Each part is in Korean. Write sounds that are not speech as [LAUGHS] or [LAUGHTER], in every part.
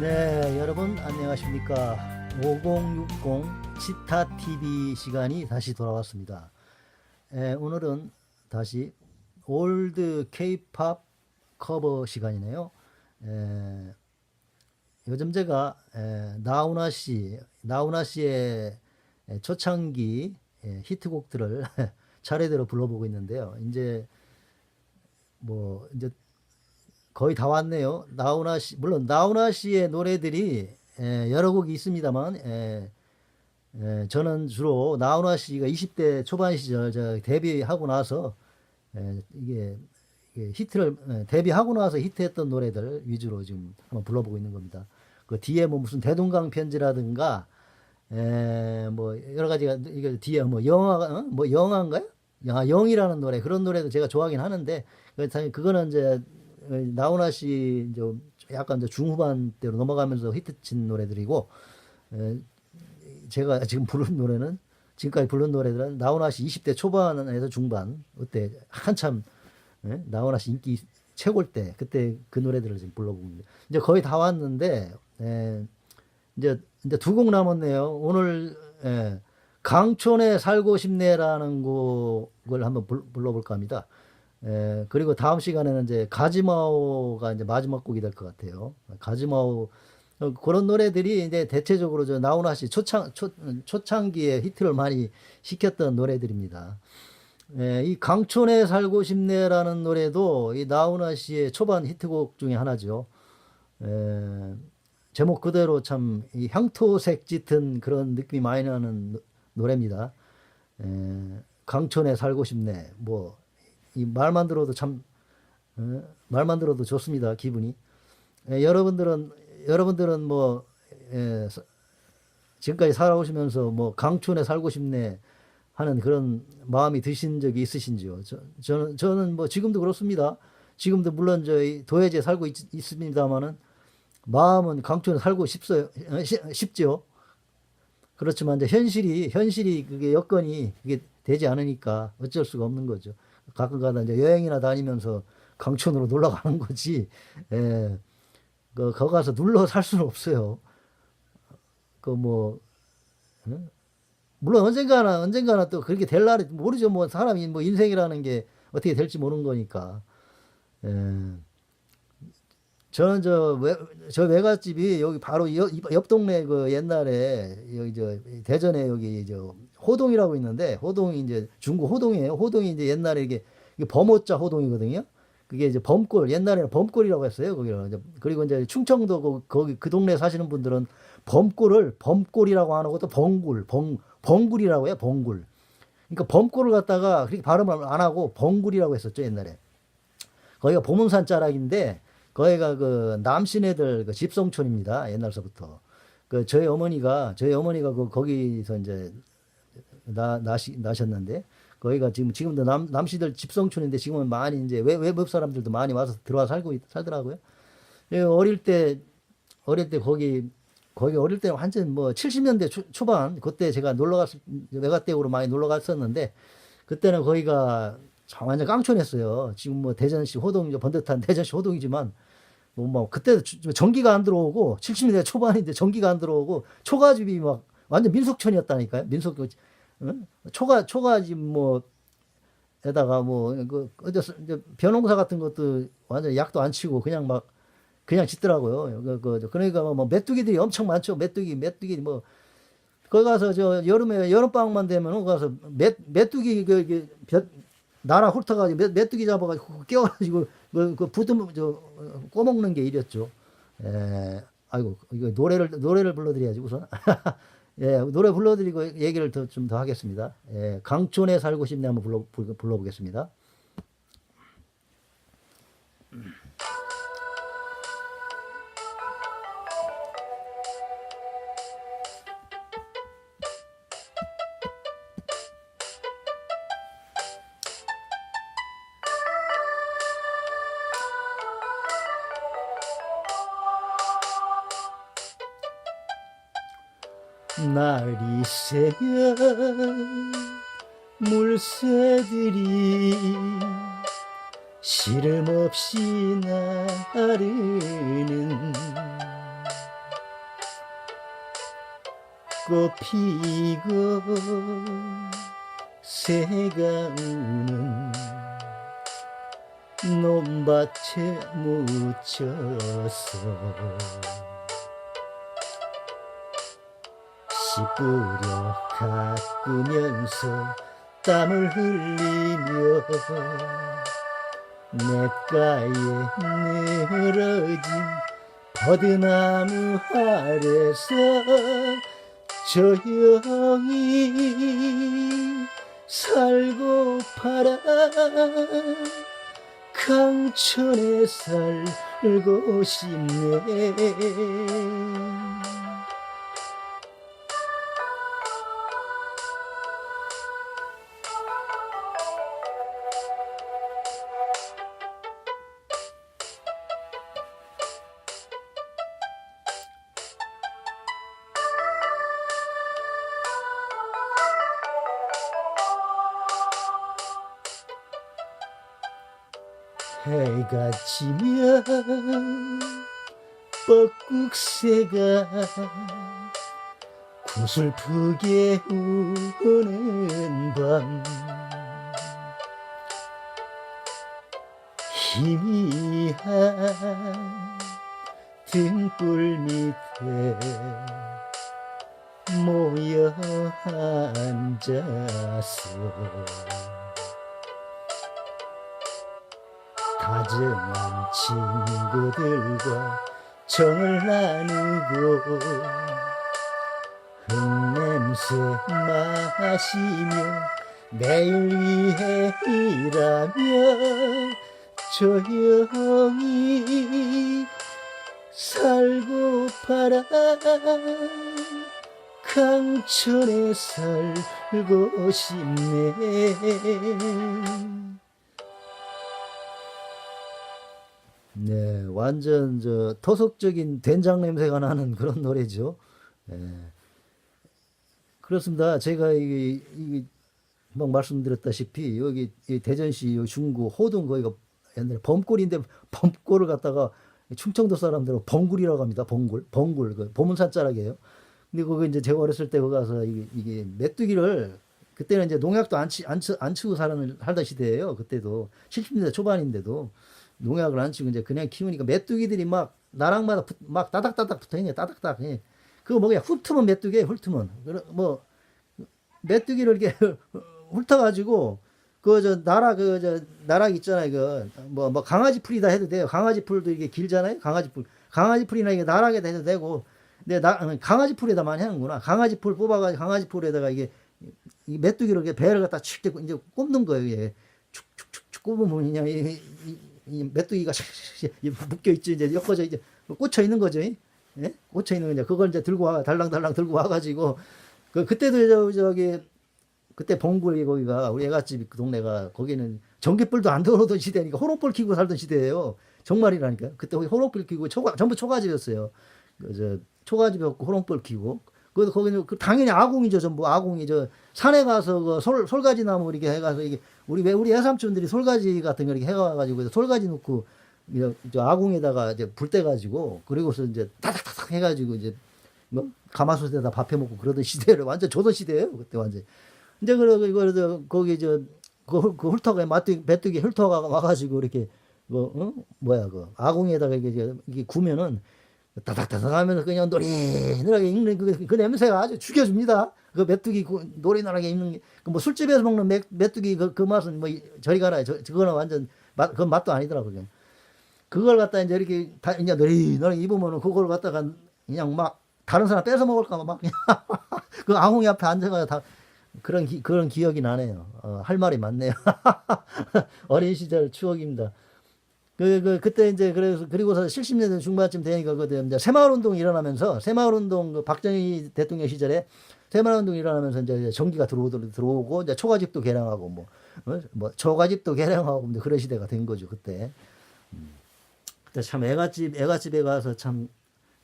네, 여러분 안녕하십니까? 5060 치타 TV 시간이 다시 돌아왔습니다. 에, 오늘은 다시 올드 K-팝 커버 시간이네요. 에, 요즘 제가 에, 나훈아 씨, 나훈아 씨의 에, 초창기 에, 히트곡들을 [LAUGHS] 차례대로 불러보고 있는데요. 이제 뭐 이제 거의 다 왔네요. 나훈아 씨, 물론 나훈아 씨의 노래들이 에, 여러 곡이 있습니다만, 에, 에, 저는 주로 나훈아 씨가 20대 초반 시절 저 데뷔하고 나서 에, 이게, 이게 히트를 에, 데뷔하고 나서 히트했던 노래들 위주로 지금 한번 불러보고 있는 겁니다. 그 뒤에 뭐 무슨 대동강 편지라든가 에, 뭐 여러 가지가 이게 뒤에 뭐 영화 어? 뭐 영화인가요? 아, 영이라는 노래 그런 노래도 제가 좋아하긴 하는데 그 그거는 이제 어, 나훈아 씨 이제 약간 이제 중후반 대로 넘어가면서 히트친 노래들이고 에, 제가 지금 부른 노래는 지금까지 부른 노래들은 나훈아 씨 20대 초반에서 중반 그때 한참 예? 나훈아 씨 인기 최고일 때 그때 그 노래들을 지금 있는데 이제 거의 다 왔는데 에, 이제 이제 두 곡 남았네요. 오늘 예, 강촌에 살고 싶네라는 곡을 한번 불, 불러볼까 합니다. 에, 그리고 다음 시간에는 이제 가지마오가 이제 마지막 곡이 될 것 같아요. 가지마오 어, 그런 노래들이 이제 대체적으로 저 나훈아 씨 초창 초, 초창기에 히트를 많이 시켰던 노래들입니다. 에, 이 강촌에 살고 싶네라는 노래도 이 나훈아 씨의 초반 히트곡 중에 하나죠. 에, 제목 그대로 참 이 향토색 짙은 그런 느낌이 많이 나는 노- 노래입니다. 에, 강촌에 살고 싶네. 뭐 이 말만 들어도 참 어, 말만 들어도 좋습니다. 기분이. 에, 여러분들은 여러분들은 뭐 에, 서- 지금까지 살아오시면서 뭐 강촌에 살고 싶네 하는 그런 마음이 드신 적이 있으신지요? 저, 저는 저는 뭐 지금도 그렇습니다. 지금도 물론 저희 도예지에 살고 있, 있습니다만은 마음은 강촌에 살고 싶어요. 어, 시- 싶죠. 그렇지만 이제 현실이 현실이 그게 여건이 그게 되지 않으니까 어쩔 수가 없는 거죠. 가끔가다 이제 여행이나 다니면서 강촌으로 놀러 가는 거지. 예. 그 거기 가서 눌러 살 수는 없어요. 그뭐 물론 언젠가나 언젠가나 또 그렇게 될 날이 모르죠. 뭐 사람이 뭐 인생이라는 게 어떻게 될지 모르는 거니까. 예. 저는 저, 외, 저 외갓집이 여기 바로 옆, 옆 동네 그 옛날에 여기 저 대전에 여기 저 호동이라고 있는데 호동이 이제 중구 호동이에요. 호동이 이제 옛날에 이게, 범호자 호동이거든요. 그게 이제 범골 옛날에는 범골이라고 했어요. 거기를 이제 그리고 이제 충청도 거- 거기 그 동네 사시는 분들은 범골을 범골이라고 안 하고 또 벙굴 벙 벙굴이라고 해요. 벙굴. 그러니까 범골을 갖다가 그렇게 발음을 안 하고 벙굴이라고 했었죠 옛날에. 거기가 보문산 자락인데 거기가 그 남신애들 그 집성촌입니다 옛날서부터 그 저희 어머니가 저희 어머니가 그 거기서 이제 나 나시 나셨는데 거기가 지금 지금도 남 남씨들 집성촌인데 지금은 많이 이제 외, 외국 사람들도 많이 와서 들어와 살고 있- 살더라고요. 예, 어릴 때 어릴 때 거기 거기 어릴 때 완전 뭐 70년대 초, 초반 그때 제가 놀러 갔 외가댁으로 많이 놀러 갔었는데 그때는 거기가 참 완전 깡촌했어요. 지금 뭐 대전시 호동 번듯한 대전시 호동이지만 뭐, 뭐 그때 전기가 안 들어오고 70년대 초반인데 전기가 안 들어오고 초가집이 막 완전 민속촌이었다니까요. 민속 응? 초가 초가집 뭐 에다가 뭐그 어디서 이제 변홍사 같은 것도 완전 약도 안 치고 그냥 막 그냥 짓더라고요. 그, 그, 그러니까 뭐 메뚜기들이 엄청 많죠. 메뚜기, 메뚜기 뭐 거기 가서 저 여름에 여름방학만 되면 거기 가서 메, 메뚜기 그, 그 벼, 나라 훑어가지고 메, 메뚜기 잡아가지고 끼워가지고 그, 그 부tum 저 꼬먹는 게 일이었죠. 에, 아이고 이거 노래를 노래를 불러드려야지 우선. [LAUGHS] 예, 노래 불러드리고 얘기를 더 좀 더 하겠습니다. 예, 강촌에 살고 싶네 한번 불러 불- 불러보겠습니다. 날이 새야 물새들이 시름 없이 나르는 꽃 피고 새가 우는 논밭에 묻혀서 씨 뿌려 가꾸면서 땀을 흘리며 냇가에 늘어진 버드나무 아래서 조용히 살고 팔아 강천에 살고 싶네 해가 지면 뻐꾹새가 구슬프게 우는 밤. 희미한 등불 밑에 모여 앉아서 다정한 친구들과 정을 나누고 흙냄새 마시며 내일 위해 일하며 조용히 살고 팔아 강천에 살고 싶네 네, 완전 저 토속적인 된장 냄새가 나는 그런 노래죠. 예. 그렇습니다. 제가 이게, 막 말씀드렸다시피 여기 이 대전시 요 중구 호동 거기가 옛날에 범골인데 범골을 갖다가 충청도 사람들은 벙굴이라고 합니다. 벙굴, 벙굴 그 보문산 자락이에요. 근데 그거 이제 제가 어렸을 때 거기 가서 이게, 이게 메뚜기를 그때는 이제 농약도 안, 치, 안, 치, 안 치고 살던, 살던 시대예요. 그때도 70년대 초반인데도 농약을 안 치고 이제 그냥 키우니까 메뚜기들이 막 나락마다 붙- 막 따닥따닥 붙어 있네. 따닥따닥. 예. 그거 뭐야 훑으면 메뚜기에 훑으면 뭐 메뚜기를 이렇게 [LAUGHS] 훑어가지고 그 저 나락 그저 나락 있잖아요. 그뭐뭐 뭐 강아지 풀이다 해도 돼요. 강아지 풀도 이게 길잖아요. 강아지 풀 강아지 풀이나 이게 나락에다 해도 되고. 근데 나 강아지 풀에다 많이 하는구나. 강아지 풀 뽑아가지고 강아지 풀에다가 이게 이 메뚜기를 이렇게 배를 갖다 칙 이제 꼽는 거예요. 이게 축축축축 꼽으면 그냥 이, 이, 이 메뚜기가 묶여 있지 이제 엮어져 이제 꽂혀 있는 거죠. 예? 꽂혀 있는 거죠. 그걸 이제 들고 와 달랑달랑 들고 와가지고 그 그때도 저 저기 그때 봉구리 거기가 우리 애갓집 그 동네가 거기는 전기불도 안 들어오던 시대니까 호롱불 켜고 살던 시대예요. 정말이라니까. 그때 호롱불 켜고 초가 전부 초가집이었어요. 그 저 초가집이었고 호롱불 켜고. 그 거기는 그 당연히 아궁이죠 전부 아궁이 저 산에 가서 그 솔 솔가지 나무 이렇게 해가서 이게 우리 왜 우리 애삼촌들이 솔가지 같은 거 이렇게 해가지고 솔가지 이저 저 아궁에다가 이제 불때 가지고 그리고서 이제 타닥타닥 해가지고 이제 뭐 가마솥에다 밥해 먹고 그러던 시대를 [LAUGHS] 완전 조선 시대예요 그때 완전. 이제 그래 이거 거기 저그 그 훑어가 마뚜기 메뚜기 훑어가 와가지고 이렇게 뭐 어? 뭐야 그 아궁에다가 이게 이게 구면은 따닥따닥 하면서 그냥 노리노랗게 익는 그, 그 냄새가 아주 죽여줍니다. 그 메뚜기 그 노리노랗게 익는 게뭐 술집에서 먹는 메, 메뚜기 그, 그 맛은 뭐 이- 저리 가라 저 그거는 완전 맛 그 맛도 아니더라고요. 그걸 갖다 이제 이렇게 다 이제 노리노랗게 입으면은 그걸 갖다가 그냥 막 다른 사람 뺏어 먹을까 봐막 그냥 [LAUGHS] 그 아궁이 앞에 앉아가 다 그런 기, 그런 기억이 나네요. 어, 할 말이 많네요. [LAUGHS] 어린 시절 추억입니다. 그, 그, 그때 이제, 그래서, 그리고서 70년대 중반쯤 되니까, 그, 이제 새마을 운동이 일어나면서, 새마을 운동, 그 박정희 대통령 시절에 새마을 운동이 일어나면서 이제 전기가 들어오고, 들어오고, 이제 초가집도 개량하고, 뭐, 어? 뭐, 초가집도 개량하고, 이제 그런 시대가 된 거죠, 그때. 음. 그때 참 애갓집, 애갓집에 가서 참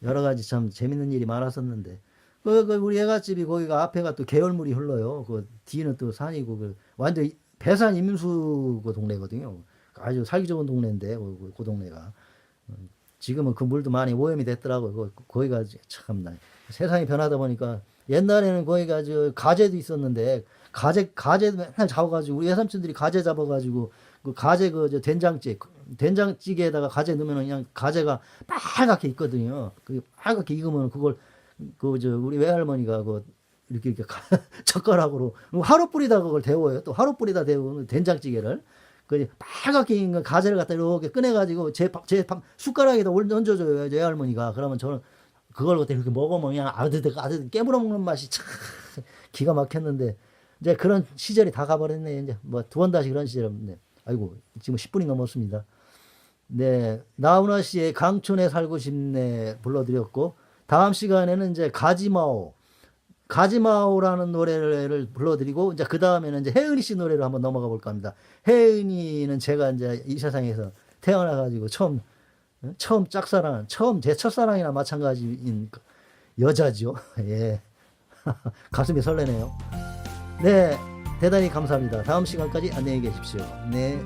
여러 가지 참 재밌는 일이 많았었는데, 그, 그, 우리 애갓집이 거기가 앞에가 또 계열물이 흘러요. 그 뒤는 또 산이고, 그, 완전 배산 임수 그 동네거든요. 아주 살기 좋은 동네인데 그, 그- 그 동네가 음, 지금은 그 물도 많이 오염이 됐더라고요. 그- 거기가 참나 세상이 변하다 보니까 옛날에는 거기가 저 가재도 있었는데 가재 가재도 맨날 잡아가지고 우리 외삼촌들이 가재 잡아가지고 그 가재 그저 된장찌 된장찌개에다가 가재 넣으면 그냥 가재가 빨갛게 있거든요. 그 빨갛게 익으면 그걸 그 저 우리 외할머니가 그 이렇게 이렇게 가- [LAUGHS] 젓가락으로 하루 뿌리다 그걸 데워요. 또 하루 뿌리다 데우는 된장찌개를 그 빨갛게 익은 거 가재를 갖다 이렇게 꺼내가지고 제, 밥- 제 밥- 숟가락에다 올 얹어줘요. 제 할머니가. 그러면 저는 그걸 갖다 이렇게 먹으면 그냥 아드득 아드득 깨물어 먹는 맛이 참 [LAUGHS] 기가 막혔는데 이제 그런 시절이 다 가버렸네. 이제 뭐 두 번 다시 그런 시절 없네. 아이고 지금 10분이 넘었습니다. 네, 나훈아 씨의 강촌에 살고 싶네 불러드렸고 다음 시간에는 이제 가지마오 가지마오라는 노래를 불러드리고 이제 그 다음에는 이제 혜은이 씨 노래로 한번 넘어가 볼까 합니다. 혜은이는 제가 이제 이 세상에서 태어나가지고 처음 어? 처음 짝사랑 처음 제 첫사랑이나 마찬가지인 그 여자죠. [LAUGHS] 예, [LAUGHS] 가슴이 설레네요. 네, 대단히 감사합니다. 다음 시간까지 안녕히 계십시오. 네.